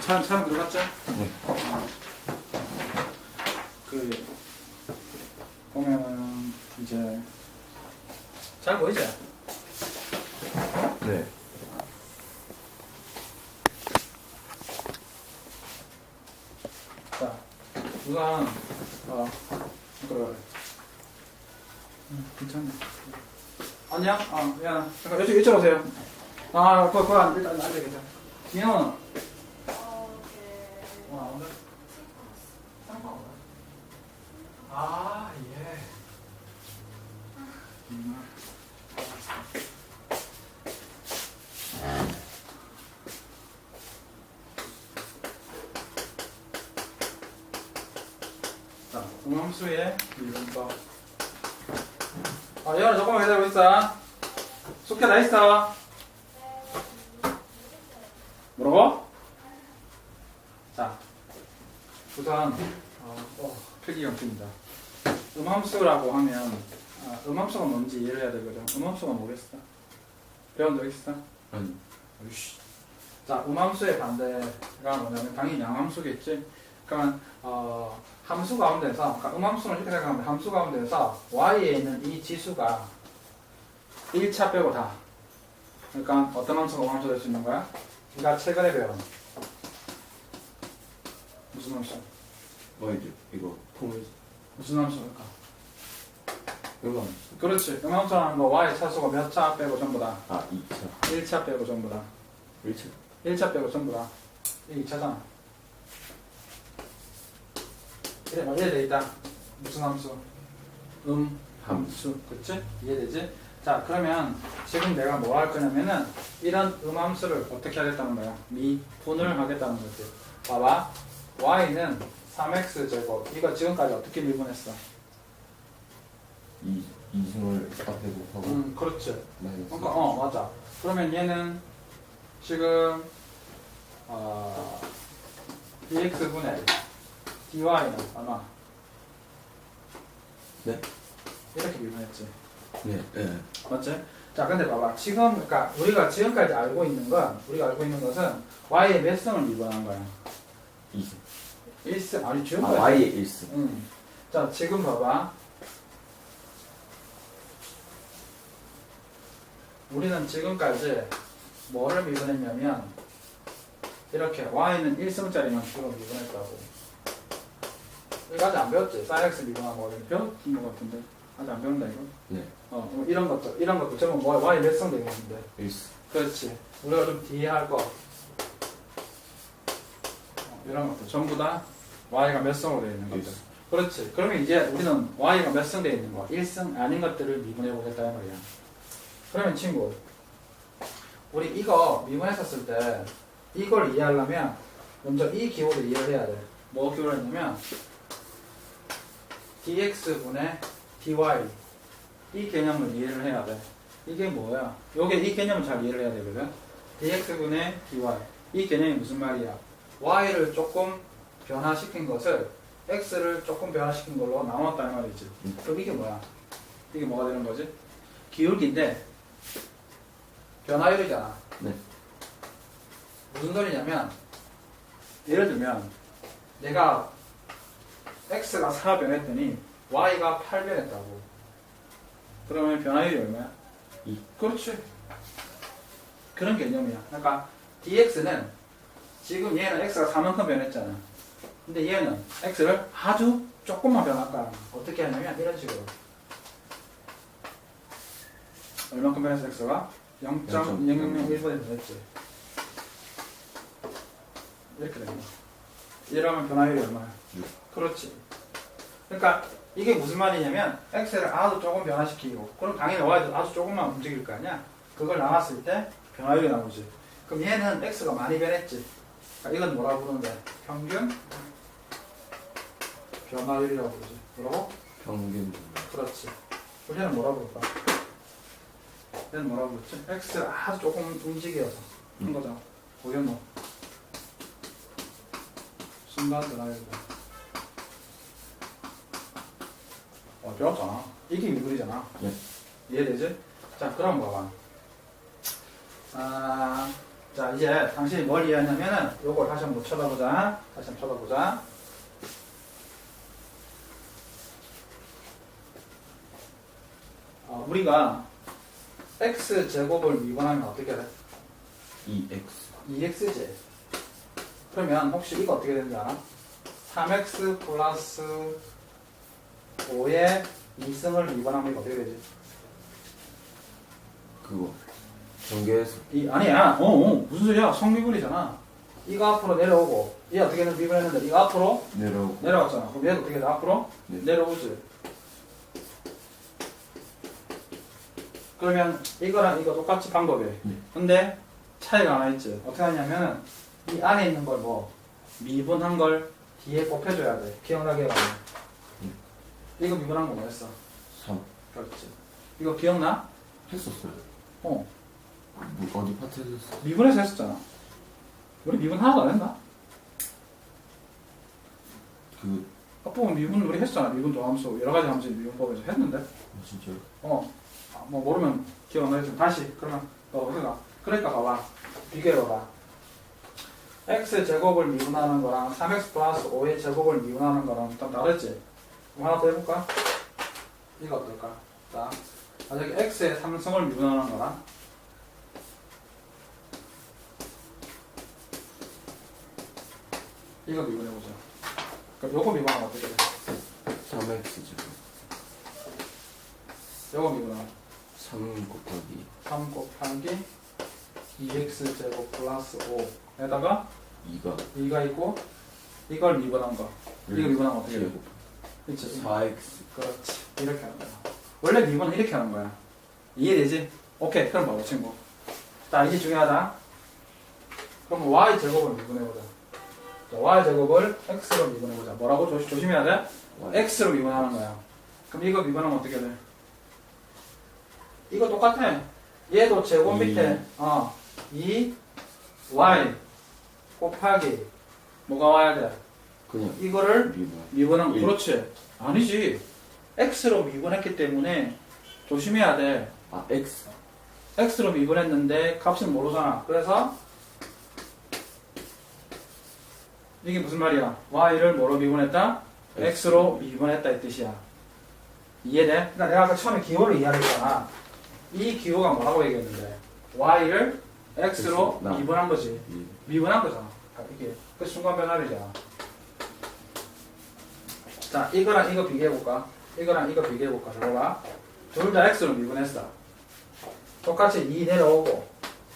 차, 차 들어갔죠? 네. 그, 보면은, 이제, 잘 보이죠? 네. 자, 우선, 어, 그, 음, 괜찮네. 안녕? 어, 미안. 잠깐, 이쪽, 이쪽 오세요. 아, 그거, 그거 안, 일단 앉아 계세요. 민호 음함수의 이름법. 아, 여러분 조금만 기다리고 있어. 숙제 다 있어. 뭐라고? 자, 우선 어, 어, 필기경 입니다. 음함수라고 하면 아, 음함수가 뭔지 이해를 해야 되거든. 음함수가 뭐겠어? 배운 적 있어? 아니. 자, 음함수의 반대가 뭐냐면 당연히 양함수겠지. 그러면 어, 함수 가운데서 그러니까 음함수는 이렇게 생각하면 함수 가운데서 y에 있는 이 지수가 1차 빼고 다. 그러니까 어떤 함수가 음함수 될 수 있는 거야? 네가 최근에 배운 무슨 함수? 뭐 이제 이거 통일 무슨 함수일까? 음악. 그렇지. 음함수라는 거 y 차수가 몇 차 빼고 전부 다. 아 2차. 1차 빼고 전부 다. 1차. 1차 빼고 전부 다. 이게 2차잖아. 그래, 뭐 이해돼 있다. 무슨 함수? 음, 함수. 그치? 이해되지? 자, 그러면 지금 내가 뭐 할 거냐면은 이런 음 함수를 어떻게 하겠다는 거야? 미분을 하겠다는 거지. 봐봐. y는 3x 제곱. 이거 지금까지 어떻게 미분했어? 2 2승을 앞에 곱하고 음, 그렇지. 마이너스. 그러니까 어 맞아. 그러면 얘는 지금 어, dx 분의 dy는 얼마? 네? 이렇게 미분했지. 네. 네. 맞지? 자, 근데 봐봐. 지금 그러니까 우리가 지금까지 알고 있는 건 우리가 알고 있는 것은 y의 몇 승을 미분한 거야. 2승. 1승 아니 아 지금까지. Y의 1승. 음. 자, 지금 봐봐. 우리는 지금까지 뭐를 미분했냐면 이렇게 y는 1승짜리만 주로 미분했다고. 이거 아직 안 배웠지? 사이엑스 미분한 거 배웠던 것 같은데 아직 안 배운다 이거? 네. 어, 뭐 이런 것도 이런 것도 전부 뭐 y 몇승 되겠는데. 1승. 그렇지. 우리가 좀 뒤에 할 거. 어, 이런 것도 전부 다 y가 몇 승으로 되어 있는 것들. 그렇지. 그러면 이제 우리는 y가 몇승 되어 있는 거, 1승 아닌 것들을 미분해 보겠다는 거야. 그러면 친구, 우리 이거 미분했었을 때 이걸 이해하려면 먼저 이 기호를 이해를 해야 돼. 뭐 기호를 했냐면 dx분의 dy 이 개념을 이해를 해야 돼. 이게 뭐야? 요게 이 개념을 잘 이해를 해야 되거든. dx분의 dy 이 개념이 무슨 말이야? y를 조금 변화시킨 것을 x를 조금 변화시킨 걸로 나눴다는 말이지. 음. 그럼 이게 뭐야? 이게 뭐가 되는 거지? 기울기인데 변화율이잖아. 네. 무슨 소리냐면 예를 들면 내가 x가 4 변했더니 y가 8 변했다고. 그러면 변화율이 얼마야? 이. 그렇지. 그런 개념이야. 그러니까 dx는 지금 얘는 x가 4만큼 변했잖아. 근데 얘는 x를 아주 조금만 변할까? 어떻게 하냐면 이런 식으로. 얼만큼 변했어 x가? 0.00001번에 변했지. 이렇게 됩니다. 이러면 변화율이 얼마야? 육. 그렇지. 그러니까 이게 무슨 말이냐면 x를 아주 조금 변화시키고 그럼 당연히 y도 아주 조금만 움직일 거 아니야? 그걸 나눴을 때 변화율이 나오지. 그럼 얘는 x가 많이 변했지. 그러니까 이건 뭐라고 부르는데? 평균 변화율이라고 부르지. 뭐라고? 평균. 그렇지. 그럼 얘는 뭐라고 부를까? 얘는 뭐라고 부르지? x를 아주 조금 움직여서 한 거잖아. 보겠노? 순간 변화율이다. 어, 배웠잖아. 이게 미분이잖아. 네. 이해되지? 자, 그럼 봐봐. 아, 자, 이제 당신이 뭘 이해하냐면은 요걸 다시 한번 쳐다보자. 다시 한번 쳐다보자. 어, 우리가 x 제곱을 미분하면 어떻게 돼? 2x 2x지. 그러면 혹시 이거 어떻게 되는지 알아? 3x 플러스 5의 2승을 미분하면 이거 어떻게 되지? 그거 전개해서 이 아니야. 어, 어 무슨 소리야? 성미분이잖아. 이거 앞으로 내려오고 얘 어떻게든 미분했는데 이거 앞으로 내려오고 내려왔잖아. 그럼 얘도 어떻게 돼? 앞으로 네. 내려오지. 그러면 이거랑 이거 똑같이 방법이에요. 네. 근데 차이가 하나 있지. 어떻게 하냐면은 이 안에 있는 걸 뭐 미분한 걸 뒤에 곱해줘야 돼. 기억나게 해가지고. 이거 미분한 거 뭐였어? 3 그렇지. 이거 기억나? 했었어요 어. 뭐 어디 파트에서 했어? 미분해서 했었잖아. 우리 미분 하나도 안 했나? 그 앞부분 미분 우리 했잖아. 미분 도 함수 여러 가지 함수 미분법에서 했는데. 어, 진짜요? 어. 아, 뭐 모르면 기억 안 나겠지만 다시 그러면 너 해가. 그러니까 봐봐. 비교해봐봐. x 제곱을 미분하는 거랑 3x 플러스 5의 제곱을 미분하는 거랑 좀 다르지? 그럼 하나 더 해볼까? 이거 어떨까? 자, 만약에 x의 3승을 미분하는 거랑 이거 미분해보자. 그럼 요거 미분하면 어떻게 돼? 3x 제곱 요거 미분하면 3 곱하기 3 곱하기 2x 제곱 플러스 5에다가 2가 2가 있고 이걸 미분한 거 이거 미분하면 어떻게 돼? 제곱 그치? 4x 그렇지 이렇게 하는 거야 원래 미분은 이렇게 하는 거야 이해되지? 오케이 그럼 봐봐 친구 자 이게 중요하다 그럼 y 제곱을 미분해보자 자, y 제곱을 x로 미분해보자 뭐라고? 조심, 조심해야 돼? x로 미분하는 거야 그럼 이거 미분하면 어떻게 돼? 이거 똑같아 얘도 제곱 이. 밑에 어 2 y 곱하기 뭐가 와야 돼? 그냥 이거를 미분 미분한 거 일. 그렇지. 아니지. X로 미분했기 때문에 조심해야 돼. 아 x. X로 미분했는데 값을 모르잖아. 그래서 이게 무슨 말이야? Y를 뭐로 미분했다? x로. 미분했다 이 뜻이야. 이해돼? 그러니까 내가 아까 처음에 기호를 이해하랬잖아. 이 기호가 뭐라고 얘기했는데? Y를 x로 나. 미분한 거지. 이 미분한 거잖아. 이게. 그 순간 변화이잖아. 자, 이거랑 이거 비교해볼까? 이거랑 이거 비교해볼까? 들어봐. 둘 다 x로 미분했어. 똑같이 2 내려오고,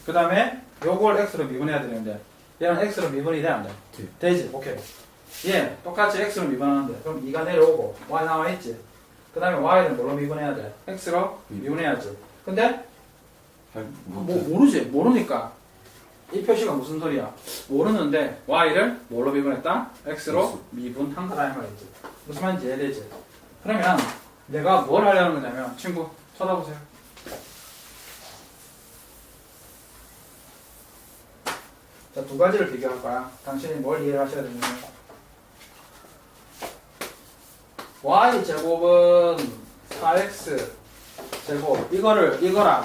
그 다음에 요걸 x로 미분해야 되는데, 얘는 x로 미분이 돼, 안 돼? 돼. 되지? 오케이. 얘 똑같이 x로 미분하는데, 그럼 2가 내려오고, y 나와있지? 그 다음에 y는 뭘로 미분해야 돼? x로 미분해야지. 근데 할뭐 못. 모르지 모르니까 이 표시가 무슨 소리야? 모르는데 y를 뭘로 미분했다? x로. 미분한 거다 이 말이지. 무슨 말인지 이해되지? 그러면 내가 뭘 하려는 거냐면 친구 쳐다보세요. 자 두 가지를 비교할 거야. 당신이 뭘 이해를 하셔야 되냐면 y 제곱은 4x 제곱. 이거를 이거랑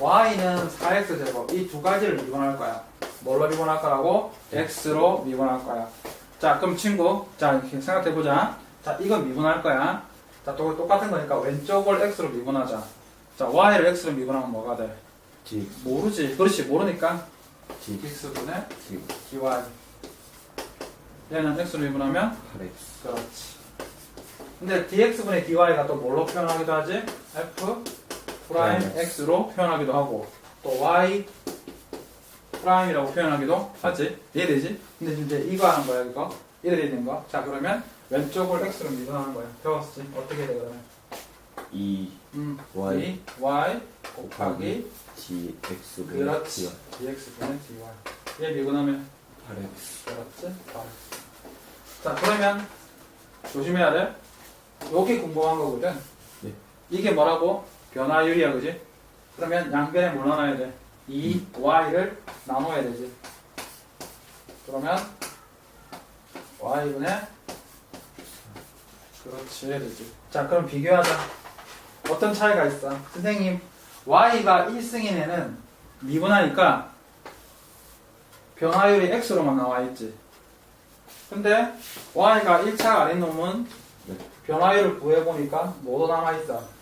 y는 4x 제곱 이 두 가지를 미분할 거야. 뭘로 미분할 거라고? x로 미분할 거야. 자, 그럼 친구, 자 이렇게 생각해 보자. 자, 이거 미분할 거야. 자, 또 똑같은 거니까 왼쪽을 x로 미분하자. 자, y를 x로 미분하면 뭐가 돼? dx 모르지. 그렇지, 모르니까 dx x분의 제곱 dy. 얘는 x로 미분하면 8x 그렇지. 근데 dx분의 dy가 또 뭘로 표현하기도 하지? f 프라임 프라임 x로 표현하기도 하고 또 y 프라임이라고 표현하기도 하지. 이해되지? 근데 이제 이거 하는 거야 이거. 이래 되는 거. 자 그러면 왼쪽을 x로 미분하는 거야. 배웠지? 어떻게 돼 그러면? 2 음, y y, y 곱하기 곱하기 dx 그렇지. dx분의 dy. 얘 미분하면 8x 그렇지? 자, 그러면 조심해야 돼. 여기 궁금한 거거든. 네. 이게 뭐라고? 변화율이야, 그지? 그러면 양변에 뭘 나눠야 돼? 2y를 나눠야 되지. 그러면 y분의 그렇지, 해야 되지. 자, 그럼 비교하자. 어떤 차이가 있어? 선생님, y가 1승인 애는 미분하니까 변화율이 x로만 나와 있지. 근데 y가 1차가 아닌 놈은 네. 변화율을 구해보니까 뭐도 남아있어.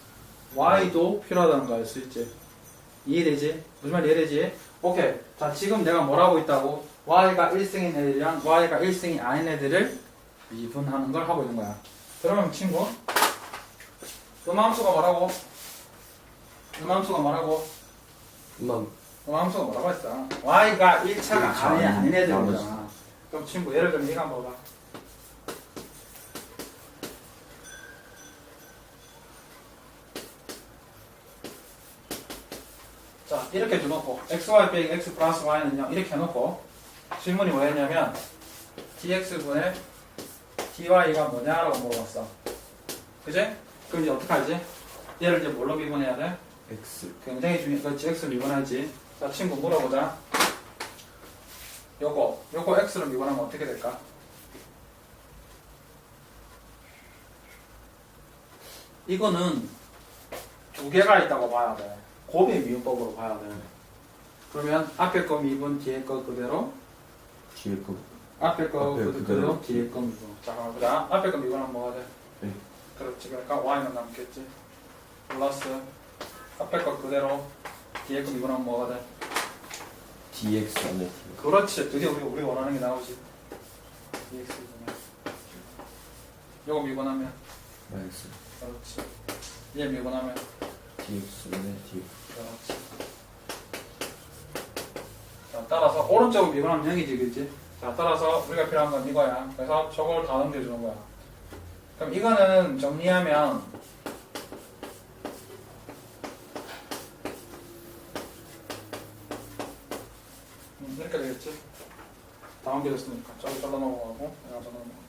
Y도 필요하다는 거알수 있지. 이해되지? 무슨 말 이해되지? 오케이. 자, 지금 내가 뭘 하고 있다고? y가 1승인 애들이랑 y가 1승이 아닌 애들을 미분하는 걸 하고 있는 거야. 그러면 친구, 음함수가 뭐라고? 음함수가 뭐라고? 음악 음함수가 뭐라고 했어? y가 1차가 일차 아닌, 아닌 아닌 애들이잖아. 그럼 친구, 예를 들면 이거 한번 봐봐. 자, 이렇게 줘놓고, xy 빼기 x 플러스 y는 0 이렇게 해놓고, 질문이 뭐였냐면, dx분의 dy가 뭐냐라고 물어봤어. 그지? 그럼 이제 어떡하지? 얘를 이제 뭘로 미분해야 돼? X 굉장히 중요해. 그렇지, x를 미분하지. 자, 친구 물어보자. 요거, 요거 x를 미분하면 어떻게 될까? 이거는 두 개가 있다고 봐야 돼. 곱의 미분법으로 봐야 돼. 그러면 앞에 거 미분, 뒤에 거 그대로, 뒤에 거 앞에 거 앞에 그대로, 그대로, 뒤에 거 미분. 자, 그럼 보자. 앞에 거 미분하면 뭐가 돼? 네. 그렇지. 그러니까 y는 남겠지. 플러스 앞에 거 그대로, 뒤에 거 미분하면 뭐가 돼? DX 안에 D 그렇지. 드디어 우리, 우리 원하는 게 나오지. dx 분의 요거 미분하면 마이너스 그렇지. 얘 미분하면 DX 안에 D. 자, 따라서 오른쪽으로 미분하면 0이지, 그치? 자, 따라서 우리가 필요한 건 이거야. 그래서 저걸 다 넘겨주는 거야. 그럼 이거는 정리하면 음, 이렇게 되겠지? 다 넘겨졌으니까 저기 잘라 넘어가고 내가 잘라 넘어가고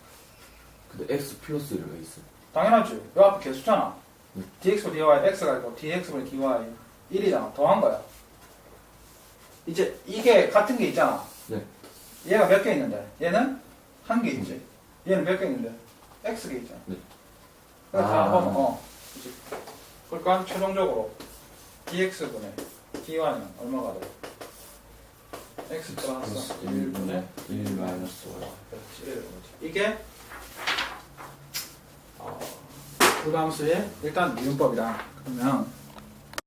근데 X 플러스 이런 거 있어 당연하지. 요 앞에 개수잖아. 네. dx dy x가 있고 dx dy 1이잖아. 더한 거야. 이제 이게 같은 게 있잖아. 네. 얘가 몇 개 있는데? 얘는 한 개 있지. 얘는 몇 개 있는데? x 개 있잖아. 네. 그래서 아. 다 합하면 어. 그치. 그러니까 최종적으로 dx분의 dy는 얼마가 돼? x 플러스 1분의 1 마이너스 Y 그렇지. 이게 어, 부담수의 일단 미분법이다. 그러면